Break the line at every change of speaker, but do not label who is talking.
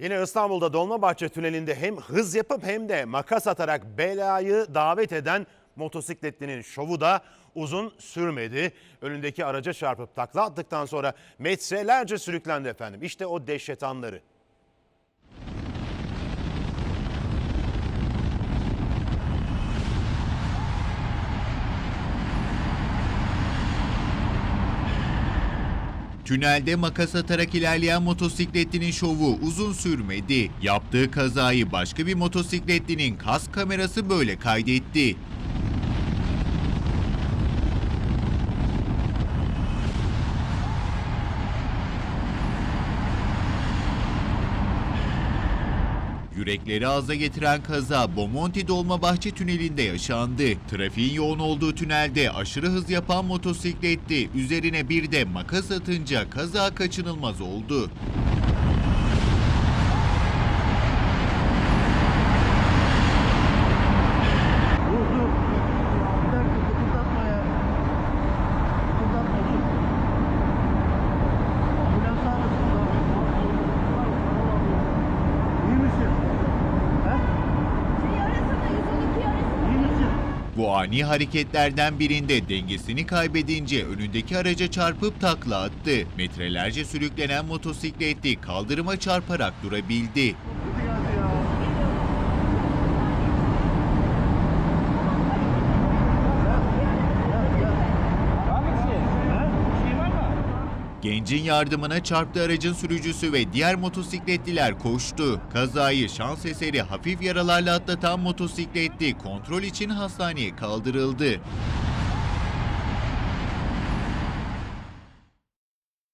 Yine İstanbul'da Dolmabahçe Tüneli'nde hem hız yapıp hem de makas atarak belayı davet eden motosikletlinin şovu da uzun sürmedi. Önündeki araca çarpıp takla attıktan sonra metrelerce sürüklendi efendim. İşte o dehşet anları.
Tünelde makas atarak ilerleyen motosikletlinin şovu uzun sürmedi. Yaptığı kazayı başka bir motosikletlinin kask kamerası böyle kaydetti. Yürekleri ağza getiren kaza Bomonti Dolmabahçe Tüneli'nde yaşandı. Trafiğin yoğun olduğu tünelde aşırı hız yapan motosikletti. Üzerine bir de makas atınca kaza kaçınılmaz oldu. Bu ani hareketlerden birinde dengesini kaybedince önündeki araca çarpıp takla attı. Metrelerce sürüklenen motosikletli kaldırıma çarparak durabildi. Gencin yardımına çarptığı aracın sürücüsü ve diğer motosikletliler koştu. Kazayı şans eseri hafif yaralarla atlatan motosikletli kontrol için hastaneye kaldırıldı.